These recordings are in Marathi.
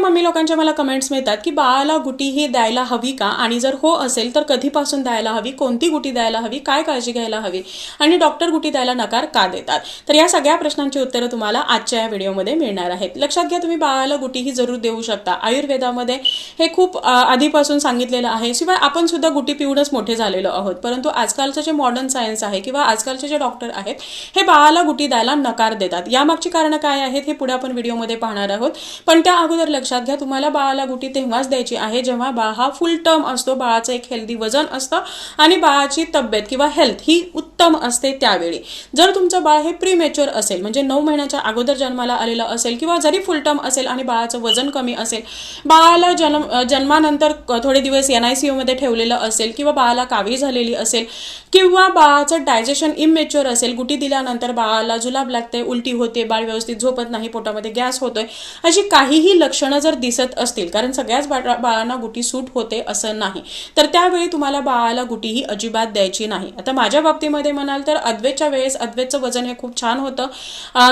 मम्मी लोकांच्या मला कमेंट्स मिळतात की बाळाला गुटी ही द्यायला हवी का? आणि जर हो असेल तर कधीपासून द्यायला हवी? कोणती गुटी द्यायला हवी? काय काळजी घ्यायला हवी? आणि डॉक्टर गुटी द्यायला नकार का देतात? तर या सगळ्या प्रश्नांची उत्तरं तुम्हाला आजच्या या व्हिडिओमध्ये मिळणार आहेत. लक्षात घ्या तुम्ही बाळाला गुटी ही जरूर देऊ शकता. आयुर्वेदामध्ये हे खूप आधीपासून सांगितलेलं आहे. शिवाय आपण सुद्धा गुटी पिऊनच मोठे झालेलो आहोत. परंतु आजकालचं जे मॉडर्न सायन्स आहे किंवा आजकालचे जे डॉक्टर आहेत हे बाळाला गुटी द्यायला नकार देतात. यामागची कारणं काय आहेत हे पुढे आपण व्हिडिओमध्ये पाहणार आहोत. पण त्या अगोदर लक्षात घ्या तुम्हाला बाळाला गुटी तेव्हाच द्यायची आहे जेव्हा बाळ हा फुल टर्म असतो. बाळाचं एक हेल्दी वजन असतं आणि बाळाची तब्येत किंवा हेल्थ ही उत्तम असते त्यावेळी. जर तुमचं बाळ हे प्रीमेच्युअर असेल म्हणजे नऊ महिन्याच्या अगोदर जन्माला आलेलं असेल किंवा जरी फुलटम असेल आणि बाळाचं वजन कमी असेल बाळाला जन्म जन्मानंतर क- थोडे दिवस एन आय सी यूमध्ये ठेवलेलं असेल किंवा बाळाला कावी झालेली असेल किंवा बाळाचं डायजेशन इमेच्युअर असेल गुटी दिल्यानंतर बाळाला जुलाब लागते उलटी होते बाळ व्यवस्थित झोपत नाही पोटामध्ये गॅस होतोय अशी काहीही लक्षणं जर दिसत असतील कारण सगळ्याच बाळा- बाळांना गुटी सूट होते असं नाही तर त्यावेळी तुम्हाला बाळाला गुटी ही अजिबात द्यायची नाही. आता माझ्या बाबतीमध्ये म्हणाल तर अद्वैतच्या वेळेस अद्वैतचं वजन हे खूप छान होतं.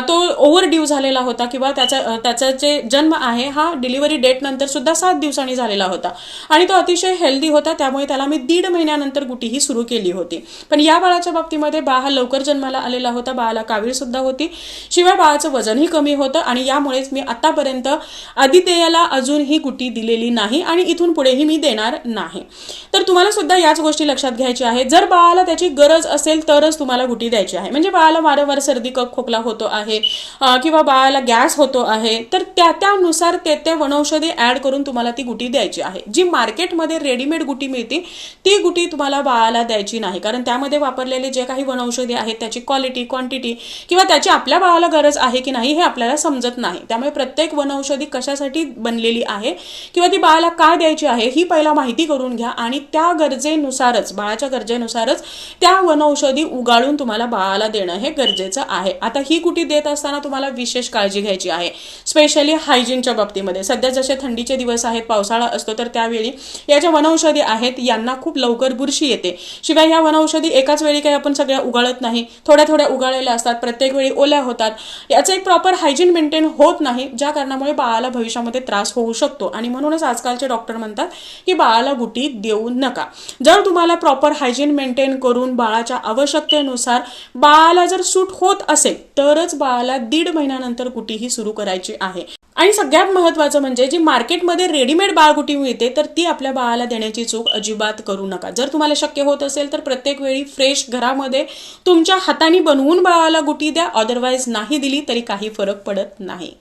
तो ओव्हर ड्यू झालेला होता किंवा त्याचा त्याचा जे जन्म आहे हा डिलिव्हरी डेट नंतर सुद्धा सात दिवसांनी झालेला होता. आणि तो अतिशय हेल्दी होता त्यामुळे त्याला मी दीड महिन्यानंतर गुटीही सुरू केली होती. पण या बाळाच्या बाबतीमध्ये बाळ हा लवकर जन्माला आलेला होता बाळाला कावीळ सुद्धा होती. शिवाय बाळाचं वजनही कमी होतं आणि यामुळेच मी आतापर्यंत आदितेयाला अजूनही गुटी दिलेली नाही आणि इथून पुढेही मी देणार नाही. तर तुम्हाला सुद्धा याच गोष्टी लक्षात घ्यायच्या आहेत. जर बाळाला त्याची गरज असेल तरच तुम्हाला गुटी द्यायची आहे. म्हणजे बाळाला वारंवार सर्दी कप खोकला होतो आहे किंवा बाळाला गॅस होतो आहे तर त्या त्यानुसार ते ते वनौषधी ऍड करून तुम्हाला ती गुटी द्यायची आहे. जी मार्केटमध्ये रेडीमेड गुटी मिळते ती गुटी तुम्हाला बाळाला द्यायची नाही. कारण त्यामध्ये वापरलेले जे काही वनौषधी आहेत त्याची क्वालिटी क्वांटिटी किंवा त्याची आपल्या बाळाला गरज आहे की नाही हे आपल्याला समजत नाही. त्यामुळे प्रत्येक वनौषधी कशासाठी बनलेली आहे किंवा ती बाळाला का द्यायची आहे ही पहिला माहिती करून घ्या. आणि त्या गरजेनुसारच बाळाच्या गरजेनुसारच त्या वनौषधी उगाळून तुम्हाला बाळाला देणं हे गरजेचं आहे. आता ही कुटी देत असताना तुम्हाला विशेष काळजी घ्यायची आहे. स्पेशली हायजीनच्या बाबतीमध्ये. सध्या जसे थंडीचे दिवस आहेत पावसाळा असतो तर त्यावेळी या ज्या वनौषधी आहेत यांना खूप लवकर बुरशी येते. शिवाय या वनौषधी एकाच वेळी काही आपण सगळ्या उगाळत नाही. थोड्या थोड्या उगाळलेल्या असतात प्रत्येक वेळी ओल्या होतात. याचं एक प्रॉपर हायजीन मेंटेन होत नाही ज्या कारणामुळे बाळाला भविष्यामध्ये त्रास होऊ शकतो. आणि म्हणूनच आजकालचे डॉक्टर म्हणतात की बाळाला गुटी देऊ नका. जर तुम्हाला प्रॉपर हायजीन मेंटेन करून बाळाच्या आवश्यकतेनुसार बाळाला जर सूट होत असेल तरच बाळाला दीड महिन्यानंतर गुटी सुरू करायची आहे. आणि सगळ्यात महत्वाचं म्हणजे जी मार्केटमध्ये रेडीमेड बाळगुटी मिळते तर ती आपल्या बाळाला देण्याची चूक अजिबात करू नका. जर तुम्हाला शक्य होत असेल तर प्रत्येक वेळी फ्रेश घरामध्ये तुमच्या हाताने बनवून बाळाला गुटी द्या. अदरवाईज नाही दिली तरी काही फरक पडत नाही.